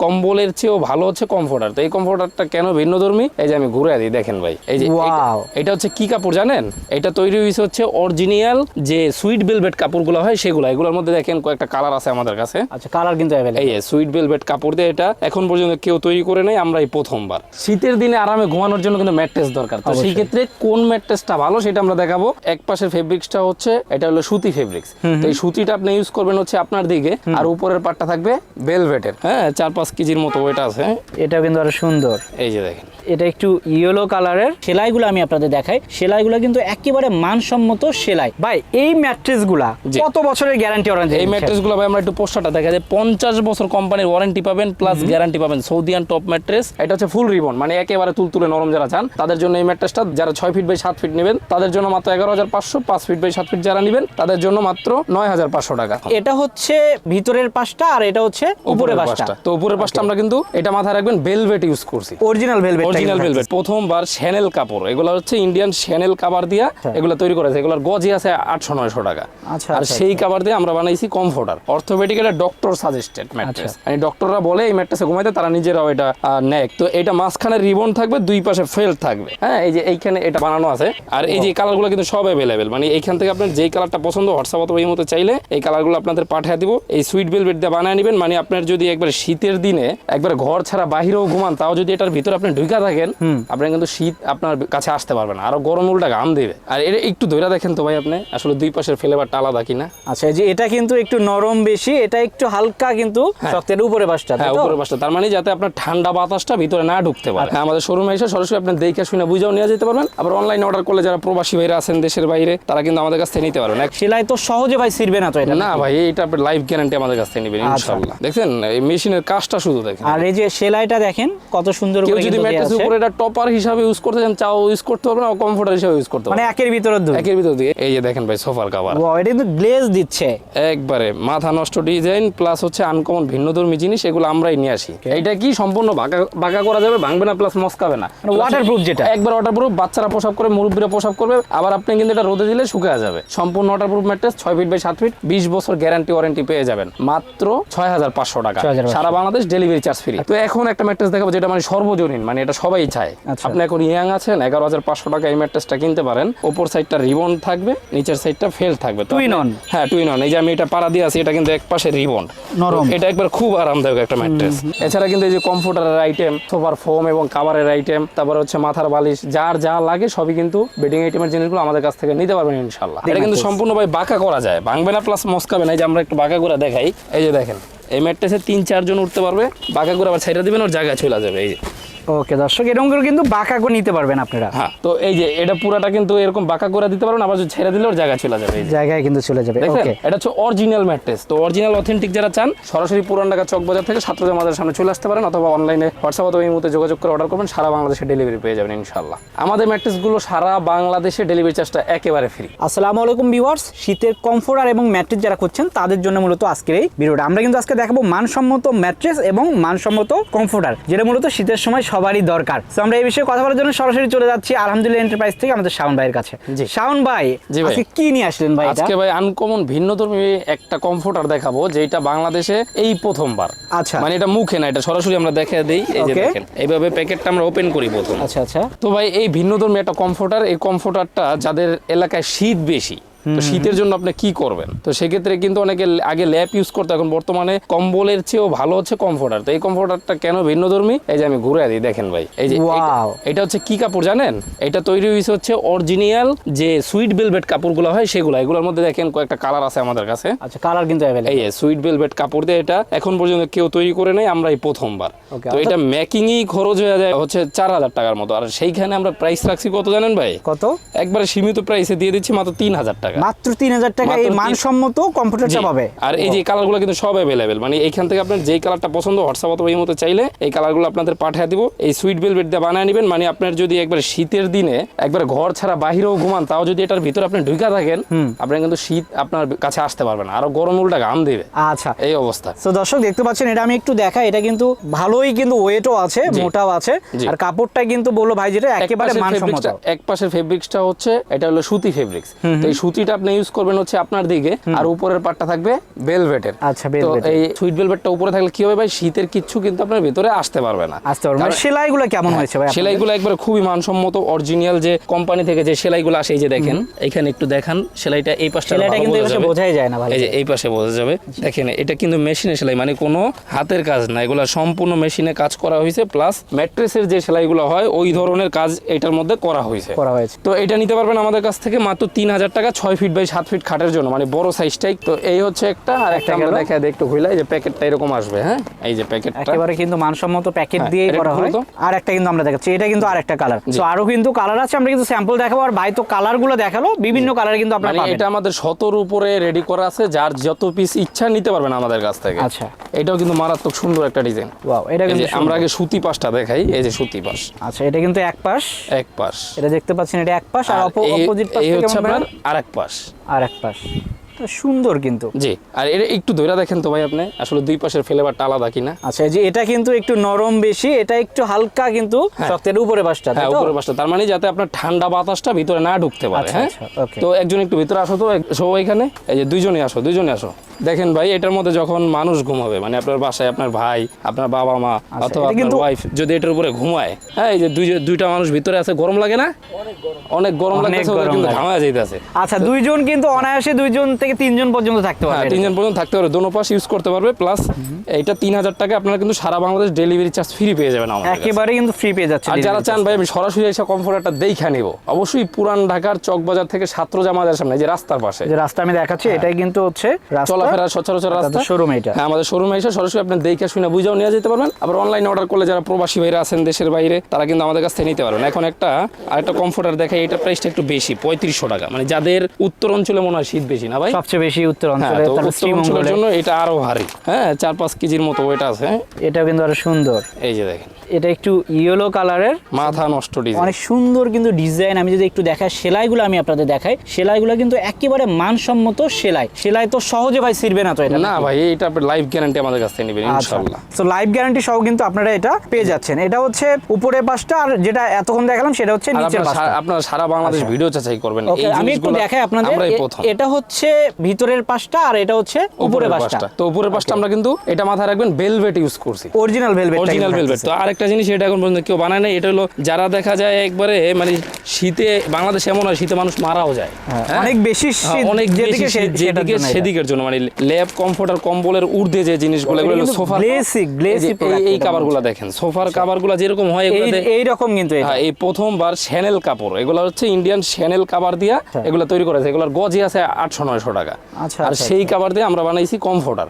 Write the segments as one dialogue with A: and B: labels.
A: কম্বলের চেয়েও ভালো হচ্ছে কমফোর্টার তো এই কমফোর্টারটা কেন ভিন্ন ধর্মী এই যে আমি ঘুরে দিই দেখেন ভাই। এই যে এটা- হচ্ছে কি কাপড় জানেন? এটা তৈরি হয়েছে হচ্ছে অরিজিনাল যে সুইট বেলভেট কাপড়গুলো হয় সেগুলো। এগুলোর মধ্যে দেখেন কয়েকটা কালার আছে আমাদের কাছে।
B: আচ্ছা কালার কিন্তু
A: এই সুইট বেলভেট কাপড় দিয়ে এটা এখন পর্যন্ত কেউ তৈরি করে নাই আমরা এই প্রথমবার। শীতের দিনে আরামে ঘুমানোর জন্য কিন্তু ম্যাট্রেস দরকার। তো সেই ক্ষেত্রে কোন ম্যাট্রেসটা ভালো সেটা আমরা দেখাবো। এক পাশের ফেব্রিক্সটা হচ্ছে এটা হলো সুতি ফেব্রিক্স তো এই সুতিটা আপনি ইউজ করবেন হচ্ছে আপনার দিকে আর উপরের পাটটা থাকবে বেলভেটের হ্যাঁ চার পাঁচ কেজির মতো ওয়েট আছে।
B: এটাও কিন্তু আরও সুন্দর।
A: এই যে দেখেন।
B: এটা একটু ইয়েলো কালারের সেলাইগুলো আমি আপনাদের দেখাই। সেলাইগুলো কিন্তু একেবারে মানসম্মত সেলাই। ভাই এই ম্যাট্রেসগুলা। কত বছরের গ্যারান্টি ওয়ারেন্টি
A: এই ম্যাট্রেসগুলো ভাই আমরা একটু পোস্টারটা দেখা যায় পঞ্চাশ বছর কোম্পানির ওয়ারেন্টি পাবেন প্লাস গ্যারান্টি পাবেন। সৌদিয়ান টপ ম্যাট্রেস। এটা হচ্ছে ফুল রিবন মানে একেবারে তুলতুলে নরম যারা চান তাদের জন্য এই ম্যাট্রেসটা যারা ছয় ফিট বাই সাত ফিট নেবেন তাদের জন্য মাত্র এগারো হাজার পাঁচশো পাঁচ ফিট বাই সাত ফিট যারা নেবেন তাদের জন্য মাত্র নয় হাজার পাঁচশো টাকা।
B: এটা হচ্ছে ভিতরের পাশটা আর এটা হচ্ছে উপরের পাশটা।
A: তো উপরের পাশটা আমরা কিন্তু এটা মাথায় রাখবেন বেলভেট ইউজ করছি।
B: অরিজিনাল ভেলভেট
A: অরিজিনাল ভেলভেট প্রথমবার শ্যানেল কাপড়। এগুলো হচ্ছে ইন্ডিয়ান শ্যানেল কাভার দিয়া এগুলো তৈরি করেছে এগুলোর গজি আছে আটশো নয়শো টাকা।
B: আচ্ছা,
A: আর
B: আচ্ছা,
A: সেই কাভার দিয়ে আমরা বানাইছি কমফোর্টার অর্থোপেডিক এটা ডক্টর সাজেস্টেড ম্যাট্রেস মানে ডক্টররা বলে এই ম্যাট্রেসে ঘুমাইতে তারা নিজেরাও এটা নেয়। তো এটা মাঝখানে রিবন থাকবে দুই পাশে ফেল থাকবে। হ্যাঁ এই যে এইখানে এটা বানানো আছে। আর এই যে কালারগুলো কিন্তু সব অ্যাভেলেবেল মানে এইখান থেকে আপনার যেই কালারটা পছন্দ হোয়াটসঅ্যাপ অথবা এই মতো চাইলে এই কালারগুলো আপনাদের পাঠিয়ে দিব। এই সুইট বেলভেট দিয়ে বানিয়ে নেবেন। মানে আপনার যদি একবার শীতের দিনে একবার ঘর ছাড়া বাহিরেও ঘুমান তাও যদি এটার ভিতরে আপনি ঢুকা থাকেন আপনি কিন্তু শীত আপনার কাছে আসতে পারবেন না। আরও গরম উল্টা ঘাম দেবে। আর এটা একটু ধরে দেখেন তো ভাই আপনি আসলে দুই পাশের ফ্লেভারটা আলাদা কিনা।
B: আচ্ছা যে এটা কিন্তু একটু নরম বেশি এটা একটু হালকা কিন্তু শক্তের উপরে তাই
A: হ্যাঁ
B: তো?
A: উপরের পাশটা তার মানে যাতে আপনার ঠান্ডা বাতাসটা ভিতরে না ঢুকতে পারে। হ্যাঁ, আমাদের শোরুমে এসে সরাসরি আপনি দেখে শুনে বুঝেও নিয়ে যেতে পারবেন। আবার অনলাইন অর্ডার করলে যারা প্রবাসী ভাইরা আছেন দেশের বাইরে তারা কিন্তু আমাদের কাছ থেকে নিতে পারবেন।
B: সেলাই তো সহজে ভাই ছিড়বে না তো এটা
A: না ভাই এটা আপনার লাইফ গ্যারান্টি আমাদের কাছ থেকে নেবেন
B: আচ্ছা।
A: ইনশাআল্লাহ দেখছেন এই মেশিনের কাজটা শুধু দেখেন।
B: আর এই যে সেলাইটা দেখেন কত সুন্দর করে
A: যদি ম্যাট্রেস উপরে এটা টপার হিসাবে ইউজ করতে চান চাও ইউজ করতে পারবেন আর কমফোর্টার হিসাবে ইউজ করতে
B: মানে একের ভিতরে দুই।
A: একের ভিতর দিয়ে এই যে দেখেন ভাই সোফার কাভার
B: Wow, এটা কিন্তু গ্লেজ দিচ্ছে।
A: একবারে মাথা নষ্ট ডিজাইন প্লাস হচ্ছে আনকমন ভিন্নধর্মী জিনিস এগুলো আমরাই নিয়ে আসি। এটা কি সম্পূর্ণ বাঁকা বাঁকা করা যাবে? ভাঙবে না প্লাস মস্কাবে না।
B: মানে waterproof যেটা।
A: একবার ওয়াটারপ্রুফ বাচ্চারা পোশাক করে মুরব্বীরা পোশাক করবে আবার আপনি কিন্তু এটা রোদে দিলে শুকিয়ে যাবে। সম্পূর্ণ ওয়াটারপ্রুফ ম্যাট্রেস ছয় ফিট বাই সাত ফিট বিশ বছর গ্যারান্টি ওয়ারেন্টি পেয়ে যাবেন। মাত্র ছয় হাজার পাঁচশো টাকা। সারা বাংলাদেশ ডেলিভারি চার্জ ফ্রি তো এখন একটা ম্যাট্রেস দেখাবো যেটা মানে সর্বজনীন মানে এটা সবাই চায়।
B: আচ্ছা।
A: আপনি এখন ইয়াং আছেন এগারো হাজার পাঁচশো টাকা এই ম্যাট্রেসটা কিনতে পারেন। ওপর সাইডটা রিবন থাকবে নিচের সাইডটা ফেল থাকবে। আপনি-
B: on?
A: হ্যাঁ টুইন অন এই যে আমি এটা পাড়া দিয়ে আছি এটা কিন্তু এক পাশে রিবন
B: নরম।
A: এটা একবার খুব আরামদায়ক একটা ম্যাট্রেস এছাড়া কিন্তু এই যে কমফোর্টারের আইটেম সোফার ফোম এবং কাভারের আইটেম তারপর হচ্ছে মাথার বালিশ যার যা লাগে সবই কিন্তু বেডিং আইটেমের জিনিসগুলো আমাদের কাছ থেকে নিতে পারবেন ইনশাল্লাহ এটা কিন্তু সম্পূর্ণ ভাই বাঁকা করা যায়। ভাঙবে না প্লাস মস্কাবে না এই যে আমরা একটু বাঁকা করে দেখাই। এই যে দেখেন। এই ম্যাট্রেসে তিন, চারজন উঠতে পারবে, বাঁকা করে আবার ছাইটা দেবেন, ওর জায়গায় চলে যাবে, এই যে।
B: ওকে দর্শক এরকম করে কিন্তু বাঁকা করে নিতে পারবেন আপনারা।
A: হ্যাঁ তো এই যে এটা পুরাটা কিন্তু এরকম বাঁকা করে দিতে পারবেন আবার ছেড়ে দিলে ওর জায়গায় চলে যাবে
B: জায়গায় কিন্তু চলে যাবে ওকে
A: এটা হচ্ছে অরিজিনাল ম্যাট্রেস তো অরিজিনাল অথেন্টিক যারা চান সরাসরি পুরান ঢাকা চক বাজার থেকে ছাত্রদের আমাদের সামনে চলে আসতে পারেন অথবা অনলাইনে হোয়াটসঅ্যাপ অথবা এই মুহূর্তে যোগাযোগ করে অর্ডার করবেন সারা বাংলাদেশে ডেলিভারি পেয়ে যাবেন আমাদের ম্যাট্রেসগুলো সারা বাংলাদেশে ডেলিভারি চার্জটা একেবারে ফ্রি
B: আসসালামু আলাইকুম ভিউয়ার্স শীতের কমফোর্টার এবং ম্যাট্রেস যারা খুঁজছেন তাদের জন্য মূলত আজকের এই ভিডিওটা। আমরা কিন্তু আজকে দেখাবো মানসম্মত ম্যাট্রেস এবং মানসম্মত কমফোর্টার যেটা মূলত শীতের সময় সবারই দরকার। তো আমরা এই বিষয়ে কথা বলার জন্য সরাসরি চলে যাচ্ছি আলহামদুলিল্লাহ এন্টারপ্রাইজ থেকে আমাদের শাওন ভাইয়ের কাছে। শাওন ভাই
A: জি ভাই।
B: আজকে কি নিয়ে আসলেন ভাই
A: আজকে ভাই আনকমন ভিন্নধর্মী একটা কমফোর্টার দেখাবো যেটা বাংলাদেশে এই প্রথমবার।
B: আচ্ছা।
A: মানে এটা মুখে না এটা সরাসরি আমরা দেখে দিই এই যে দেখেন। এইভাবে প্যাকেটটা আমরা ওপেন করি প্রথম।
B: আচ্ছা আচ্ছা।
A: তো ভাই এই ভিন্ন ভিন্নধর্মী একটা কমফোর্টার এই কমফোর্টারটা যাদের এলাকায় শীত বেশি তো শীতের জন্য আপনি কি করবেন? তো সেক্ষেত্রে কিন্তু অনেকে আগে ল্যাপ ইউজ করতো এখন বর্তমানে কম্বলের চেয়েও ভালো হচ্ছে কমফোর্টার তো এই কমফোর্টারটা কেন ভিন্নধর্মী? এই যে আমি ঘুরে দিই দেখেন ভাই এই যে এটা- হচ্ছে কি কাপড় জানেন? এটা তৈরি হয়েছে হচ্ছে অরিজিনাল যে সুইট বেলভেট কাপড়গুলো হয় সেগুলো। এগুলোর মধ্যে দেখেন কয়েকটা কালার আছে আমাদের কাছে।
B: আচ্ছা কালার কিন্তু
A: এই সুইট বেলভেট কাপড় দিয়ে এটা এখন পর্যন্ত কেউ তৈরি করে নাই আমরা এই প্রথমবার তো এটা মেকিংই খরচ হয়ে যায় হচ্ছে চার হাজার টাকার মতো। আর সেইখানে আমরা প্রাইস রাখছি কত জানেন ভাই?
B: কত?
A: একবারে সীমিত প্রাইসে দিয়ে দিচ্ছি মাত্র তিন হাজার টাকা।
B: মাত্র তিন হাজার টাকা এই মানসম্মত কম্পিউটারটা পাবে।
A: আর এই যে কালারগুলো কিন্তু সব অ্যাভেলেবেল মানে এইখান থেকে আপনার যেই কালারটা পছন্দ হোয়াটসঅ্যাপ অথবা এই মতো চাইলে এই কালারগুলো আপনাদের পাঠিয়ে দিব। এই সুইট দিয়ে বানিয়ে নেবেন। মানে আপনার যদি একবার শীতের দিনে একবার ঘর ছাড়া বাহিরেও ঘুমান তাও যদি এটার ভিতরে আপনি ঢুকা থাকেন আপনি কিন্তু শীত আপনার কাছে আসতে পারবেন না। আরও গরম উল্টা ঘাম দিবে।
B: আচ্ছা।
A: এই অবস্থা।
B: তো দর্শক দেখতে পাচ্ছেন এটা আমি একটু দেখাই। এটা কিন্তু ভালোই কিন্তু ওয়েটও আছে মোটাও আছে। আর কাপড়টা কিন্তু বলল ভাই যেটা
A: এক
B: একেবারে মানসম্মত।
A: এক পাশের ফেব্রিক্সটা হচ্ছে এটা হলো সুতি ফেব্রিক্স তো এই সুতি সুতিটা আপনি ইউজ করবেন হচ্ছে আপনার দিকে আর উপরের পাটটা থাকবে ভেলভেটের
B: আচ্ছা,
A: তো এই সুইট ভেলভেটটা উপরে থাকলে কি হবে ভাই? শীতের কিচ্ছু কিন্তু আপনার ভিতরে আসতে পারবে না।
B: আসতে পারব মানে
A: কারণ-
B: সেলাইগুলো কেমন হয়েছে ভাই
A: সেলাইগুলো একবার খুবই মানসম্মত অরিজিনাল যে কোম্পানি থেকে যে সেলাইগুলো আসে এই যে দেখেন এখানে একটু দেখান সেলাইটা এই পাশটা
B: সেলাইটা কিন্তু
A: বোঝা
B: এভাবে বোঝাই যায় না ভাই।
A: এই যে এই পাশে বোঝা যাবে। দেখেন এটা কিন্তু মেশিনে সেলাই মানে কোনো হাতের কাজ না এগুলো সম্পূর্ণ মেশিনে কাজ করা হয়েছে প্লাস ম্যাট্রেসের যে সেলাইগুলো হয় ওই ধরনের কাজ এটার মধ্যে করা হয়েছে।
B: করা হয়েছে।
A: তো এটা নিতে পারবেন আমাদের কাছ থেকে মাত্র তিন হাজার টাকা ছয় ফিট বাই সাত ফিট খাটের জন্য মানে বড় সাইজটাই তো এই হচ্ছে একটা আর একটা আমরা। দেখা দিই একটু খুলে যে প্যাকেটটা এরকম আসবে হ্যাঁ? এই যে প্যাকেটটা
B: একেবারে কিন্তু মানসম্মত প্যাকেট
A: এটা
B: করা হয়। আর একটা কিন্তু আমরা দেখাচ্ছি এটা কিন্তু আরেকটা কালার তো আরও কিন্তু কালার আছে আমরা কিন্তু স্যাম্পল দেখাবো আর ভাই তো কালারগুলো দেখাল বিভিন্ন কালার কিন্তু আপনারা
A: মানে
B: পাবেন।
A: এটা আমাদের শতর উপরে রেডি করা আছে যার যত পিস ইচ্ছা নিতে পারবেন আমাদের কাছ থেকে।
B: আচ্ছা।
A: এটাও কিন্তু মারাত্মক সুন্দর একটা ডিজাইন
B: ওয়াও এটা কিন্তু
A: আমরা আগে সুতি পাশটা দেখাই এই যে সুতি পাশ।
B: আচ্ছা এটা কিন্তু এক পাশ।
A: এক পাশ।
B: এটা দেখতে পাচ্ছেন এটা এক পাশ আর অপোজিট পাশ থেকে
A: আপনার আরেক পাশ।
B: আর এক পাশ। সুন্দর কিন্তু।
A: জি আর এটা একটু ধরে দেখেন তো ভাই আপনি আসলে দুই পাশের ফ্লেভারটা আলাদা কিনা।
B: আচ্ছা এই যে এটা কিন্তু একটু নরম বেশি এটা একটু হালকা কিন্তু শক্তের উপরে তাই
A: হ্যাঁ
B: তো?
A: উপরের পাশটা তার মানে যাতে আপনার ঠান্ডা বাতাসটা ভিতরে না ঢুকতে পারে
B: আচ্ছা,
A: হ্যাঁ?
B: আচ্ছা,
A: তো একজন একটু ভিতরে আসো তো সবাই এখানে এই যে দুইজনই আসো দুইজনই আসো। দেখেন ভাই এটার মধ্যে যখন মানুষ ঘুমাবে মানে আপনার বাসায় আপনার ভাই আপনার বাবা মা অথবা আপনার ওয়াইফ যদি এটার উপরে ঘুমায় হ্যাঁ এই যে দুই দুইটা মানুষ ভিতরে আছে গরম লাগে না? অনেক গরম।
B: অনেক
A: লাগতেছে ওদের
B: গরম
A: কিন্তু
B: লাগে।
A: ঘামা যাইতেছে।
B: আচ্ছা দুইজন কিন্তু অনায়াসে দুইজন থেকে তিনজন পর্যন্ত থাকতে
A: হ্যাঁ
B: পারবে
A: তিনজন পর্যন্ত থাকতে পারবে দোনো পাশ ইউজ করতে পারবে প্লাস এইটা তিন হাজার টাকা আপনারা কিন্তু সারা বাংলাদেশ ডেলিভারি চার্জ ফ্রি পেয়ে যাবেন আমাদের কাছে।
B: একেবারে কিন্তু ফ্রি পেয়ে যাচ্ছে
A: আর যারা চান ভাই আমি সরাসরি এসে কমফোর্টারটা দেখা নিব। অবশ্যই পুরান ঢাকার চকবাজার থেকে ছাত্র জামাজের সামনে যে রাস্তার পাশে।
B: যে রাস্তা আমি দেখাচ্ছি এটাই কিন্তু হচ্ছে
A: চলাফেরা সচরাচর রাস্তা।
B: শোরুম এটা
A: হ্যাঁ আমাদের শোরুমে এসে সরাসরি আপনি দেখে শুনে বুঝেও নিয়ে যেতে পারবেন। আবার অনলাইন অর্ডার করলে যারা প্রবাসী ভাইরা আছেন দেশের বাইরে তারা কিন্তু আমাদের কাছ থেকে নিতে পারবেন। এখন একটা আরেকটা কমফোর্টার দেখাই এটার প্রাইসটা একটু বেশি পঁয়ত্রিশশো টাকা। মানে যাদের উত্তর অঞ্চলে মনে হয় শীত বেশি না ভাই?
B: সবচেয়ে বেশি উত্তর
A: হ্যাঁ
B: অঞ্চলে তারপর
A: উত্তর জন্য এটা আরও ভারী। হ্যাঁ চার পাঁচ কেজির মতো ওয়েট আছে। হ্যাঁ?
B: এটাও কিন্তু আরও সুন্দর।
A: এই যে দেখেন।
B: এটা একটু ইয়েলো কালারের
A: মাথা নষ্ট ডিজাইন
B: অনেক সুন্দর কিন্তু ডিজাইন আমি যদি একটু দেখাই সেলাইগুলো আমি আপনাদের দেখাই। সেলাইগুলো কিন্তু একেবারে মানসম্মত সেলাই। সেলাই তো সহজে ভাই ছিড়বে না তো এটা
A: না ভাই এটা লাইফ গ্যারান্টি আমাদের কাছ থেকে নেবেন
B: আচ্ছা।
A: ইনশাআল্লাহ।
B: তো লাইফ গ্যারান্টি সহ কিন্তু আপনারা এটা পেয়ে যাচ্ছেন। এটা হচ্ছে উপরের পাশটা আর যেটা এতক্ষণ দেখালাম সেটা হচ্ছে নিচের পাশটা।
A: সারা- আপনারা সারা বাংলাদেশ ভিডিও চাচাই করবেন।
B: আমি একটু দেখাই আপনাদের। এটা হচ্ছে ভিতরের পাশটা আর এটা হচ্ছে উপরের পাশটা।
A: তো উপরের পাশটা আমরা কিন্তু এটা মাথায় রাখবেন ভেলভেট ইউজ করছি।
B: অরিজিনাল ভেলভেট
A: অরিজিনাল ভেলভেট তো আরেকটা জিনিস এটা এখন পর্যন্ত কেউ বানায় নাই এটা হলো যারা দেখা যায় একবারে মানে শীতে বাংলাদেশ এমন হয় শীতে মানুষ মারাও যায়। হ্যাঁ?
B: অনেক বেশি
A: হ্যাঁ, অনেক
B: যেদিকে
A: যেদিকে সেদিকের জন্য মানে ল্যাব কমফোর্টার কম্বলের ঊর্ধ্বে যে জিনিসগুলো এগুলো
B: product
A: এই কাভারগুলো দেখেন সোফার কাভারগুলো যেরকম হয় এগুলো
B: এই রকম কিন্তু
A: হ্যাঁ এই প্রথমবার শ্যানেল কাপড় এগুলো হচ্ছে ইন্ডিয়ান শ্যানেল কাভার দিয়া এগুলো তৈরি করেছে এগুলোর গজই আছে আটশো নয়শো টাকা।
B: আচ্ছা,
A: আর
B: আচ্ছা,
A: সেই কাভার দিয়ে আমরা বানাইছি কমফোর্টার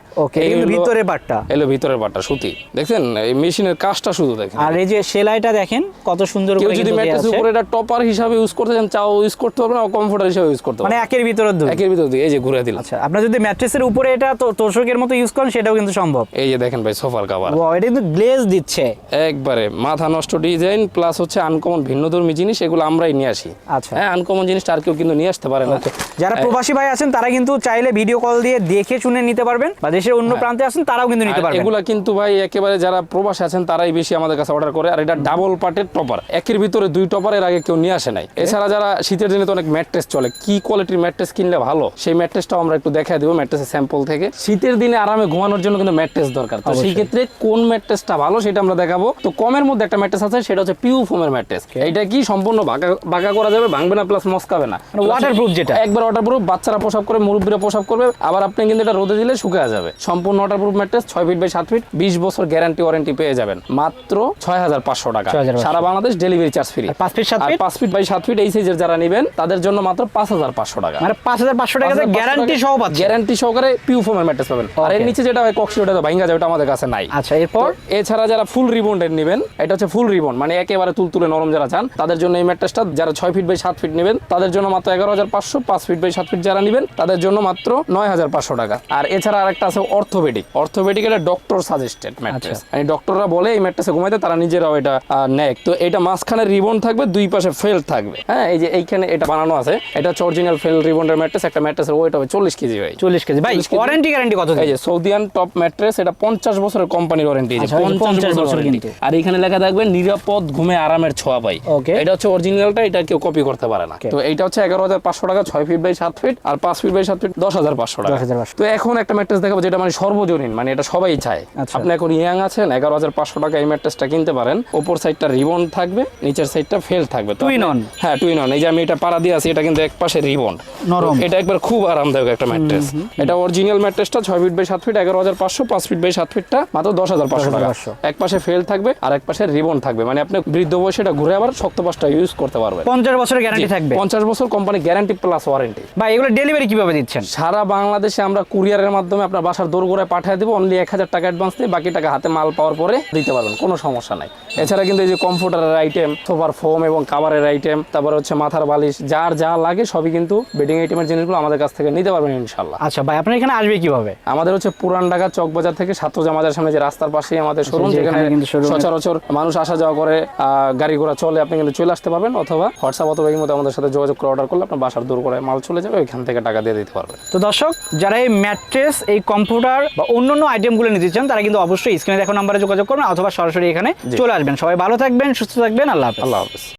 B: ভিতরে পাটটা।
A: এলো ভিতরের পাটটা সুতি দেখছেন? এই মেশিনের কাজটা শুধু দেখেন
B: আর এই যে সেলাইটা দেখেন কত সুন্দর করে
A: যদি ম্যাট্রেস উপরে এটা টপার হিসাবে ইউজ করতে চান চাও ইউজ করতে পারবেন আর কমফোর্টার হিসাবে ইউজ করতে
B: মানে একের ভিতরে দুই
A: একের ভিতর দিয়ে এই যে ঘুরে দিলাম।
B: আচ্ছা আপনার যদি ম্যাট্রেসের উপরে এটা তো- তোষকের মতো ইউজ করেন সেটাও কিন্তু সম্ভব।
A: এই যে দেখেন ভাই সোফার কাভার
B: ওয়াও এটা কিন্তু গ্লেজ দিচ্ছে।
A: একবারে মাথা নষ্ট ডিজাইন প্লাস হচ্ছে আনকমন ভিন্নধর্মী জিনিস এগুলো আমরাই নিয়ে আসি।
B: আচ্ছা।
A: হ্যাঁ আনকমন জিনিসটা আর কেউ কিন্তু নিয়ে আসতে পারে না।
B: যারা প্রবাসী ভাই আছেন তারা কিন্তু চাইলে ভিডিও কল দিয়ে দেখে শুনে নিতে পারবেন বা দেশের অন্য প্রান্তে আছেন তারাও কিন্তু নিতে পারবেন।
A: এগুলা কিন্তু ভাই একেবারে যারা প্রবাসী আছেন তারাই বেশি আমাদের কাছে অর্ডার করে আর এটা ডাবল পার্টের টপার একের ভিতরে দুই টপার এর আগে কেউ নিয়ে আসে নাই। এছাড়া যারা শীতের দিনে তো অনেক ম্যাট্রেস চলে কি কোয়ালিটির ম্যাট্রেস কিনলে ভালো? সেই ম্যাট্রেসটাও আমরা একটু দেখাই দেবো ম্যাট্রেসের স্যাম্পল থেকে। শীতের দিনে আরামে ঘুমানোর জন্য কিন্তু ম্যাট্রেস দরকার। তো সেই ক্ষেত্রে কোন ম্যাট্রেসটা ভালো সেটা আমরা দেখাবো। তো কমের মধ্যে একটা ম্যাট্রেস আছে সেটা হচ্ছে পিউ ফোমের ম্যাট্রেস এটা কি সম্পূর্ণ বাঁকা বাঁকা করা যাবে ভাঙবে না প্লাস মস্কাবে না?
B: মানে waterproof যেটা।
A: একবার ওয়াটারপ্রুফ বাচ্চারা প্রসাব করে মুরব্বীরা প্রসাব করবে আবার আপনি কিন্তু এটা রোদে দিলে শুকিয়ে যাবে। সম্পূর্ণ ওয়াটারপ্রুফ ম্যাট্রেস ছয় ফিট বাই সাত ফিট বিশ বছর গ্যারান্টি ওয়ারেন্টি পেয়ে যাবেন। মাত্র ছয় হাজার পাঁচশো টাকা। সারা বাংলাদেশ ডেলিভারি চার্জ ফ্রি
B: পাঁচ ফিট সাত
A: পাঁচ ফিট বাই সাত ফিট এই সাইজের যারা নেবেন তাদের জন্য মাত্র পাঁচ হাজার পাঁচশো টাকা।
B: মানে পাঁচ হাজার পাঁচশো টাকাতে গ্যারান্টি সহ
A: গ্যারান্টি সহকারে পিউ ফোমের ম্যাট্রেস পাবেন। আর এর নিচে যেটা হয় কক্সি ওটা তো ভাঙ্গা যায় ওটা আমাদের কাছে নাই।
B: আচ্ছা এরপর?
A: এছাড়া যারা ফুল রিবন্ডের নেবেন এটা হচ্ছে ফুল রিবন মানে একেবারে তুলতুলে নরম যারা চান তাদের জন্য এই ম্যাট্রেসটা যারা ছয় ফিট বাই সাত ফিট নেবেন তাদের জন্য মাত্র এগারো হাজার পাঁচশো পাঁচ ফিট বাই সাত ফিট যারা নেবেন তাদের তাদের জন্য মাত্র নয় হাজার পাঁচশো টাকা। আর এছাড়া আরেকটা আছে অর্থোপেডিক অর্থোপেডিক এটা ডক্টর সাজেস্টেড ম্যাট্রেস মানে ডক্টররা বলে এই ম্যাট্রেসে ঘুমাইতে তারা নিজেরাও এটা নেয়। তো এটা মাঝখানে রিবন থাকবে দুই পাশে ফেল থাকবে। হ্যাঁ এই যে এইখানে এটা বানানো আছে এটা হচ্ছে অরিজিনাল ফেল রিবনের ম্যাট্রেস একটা ম্যাট্রেসের ওয়েট হবে চল্লিশ কেজি ভাই।
B: চল্লিশ কেজি। ভাই ওয়ারেন্টি গ্যারান্টি কত
A: এই যে সৌদিয়ান টপ ম্যাট্রেস এটা পঞ্চাশ বছরের কোম্পানির ওয়ারেন্টি
B: আচ্ছা, যে 50 বছর কিন্তু।
A: আর এখানে লেখা থাকবে নিরাপদ ঘুমে আরামের ছোঁয়া পাই. এটা হচ্ছে অরিজিনালটা এটা কেউ কপি করতে পারে না। তো এটা হচ্ছে এগারো হাজার পাঁচশো টাকা ছয় ফিট বাই সাত ফিট আর পাঁচ ফিট বাই সাত ফিট দশ হাজার পাঁচশো টাকা।
B: 10,500
A: তো এখন একটা ম্যাট্রেস দেখাবো যেটা মানে সর্বজনীন মানে এটা সবাই চায়।
B: আচ্ছা।
A: আপনি এখন ইয়াং আছেন এগারো হাজার পাঁচশো টাকা এই ম্যাট্রেসটা কিনতে পারেন। ওপর সাইডটা রিবন থাকবে নিচের সাইডটা ফেল থাকবে। আপনি-
B: on?
A: হ্যাঁ টুইন অন এই যে আমি এটা পাড়া দিয়ে আছি এটা কিন্তু এক পাশে রিবন
B: নরম।
A: এটা একবার খুব আরামদায়ক একটা ম্যাট্রেস এটা অরিজিনাল ম্যাট্রেসটা ছয় ফিট বাই সাত ফিট এগারো হাজার পাঁচশো পাঁচ ফিট বাই সাত ফিটটা মাত্র দশ হাজার পাঁচশো টাকা। এক পাশে ফেল থাকবে আর এক পাশে রিবন থাকবে। মানে আপনি বৃদ্ধ বয়সে এটা ঘুরে আবার শক্ত পাশটা ইউজ করতে পারবেন।
B: পঞ্চাশ বছরের গ্যারান্টি থাকবে।
A: পঞ্চাশ বছর কোম্পানি গ্যারান্টি প্লাস ওয়ারেন্টি
B: ভাই এগুলো ডেলিভারি কীভাবে দিচ্ছেন?
A: সারা বাংলাদেশে আমরা কুরিয়ারের মাধ্যমে আপনার বাসার দোরগোড়ায় পাঠিয়ে দেবো অনলি এক হাজার টাকা অ্যাডভান্স দিয়ে বাকি টাকা হাতে মাল পাওয়ার পরে দিতে পারবেন। কোনো সমস্যা নাই। এছাড়া কিন্তু এই যে কমফোর্টারের আইটেম সোফার ফোম এবং কাভারের আইটেম তারপর হচ্ছে মাথার বালিশ যার যা লাগে সবই কিন্তু বেডিং আইটেমের জিনিসগুলো আমাদের কাছ থেকে নিতে পারবেন ইনশাল্লাহ
B: আচ্ছা ভাই আপনার এখানে আসবে কীভাবে?
A: আমাদের হচ্ছে পুরান ঢাকা চক বাজার থেকে ছাত্রজা মাজার সামনে যে রাস্তার পাশেই আমাদের শোরুম
B: যেখানে
A: যেখানে সচরাচর মানুষ আসা যাওয়া করে আহ, গাড়ি ঘোড়া চলে আপনি কিন্তু চলে আসতে পারবেন অথবা হোয়াটসঅ্যাপ অথবা এই মধ্যে আমাদের সাথে যোগাযোগ করে অর্ডার করলে আপনার বাসার দূর করে মাল চলে যাবে ওইখান থেকে টাকা দিয়ে দিতে পারবেন।
B: তো দর্শক যারা এই ম্যাট্রেস এই কম্পিউটার বা অন্যান্য আইটেমগুলো নিতে চান তারা কিন্তু অবশ্যই স্ক্রিনে দেখো নাম্বারে যোগাযোগ করবেন অথবা সরাসরি এখানে চলে আসবেন। সবাই ভালো থাকবেন সুস্থ থাকবেন। আল্লাহ হাফেজ।
A: আল্লাহ হাফিজ।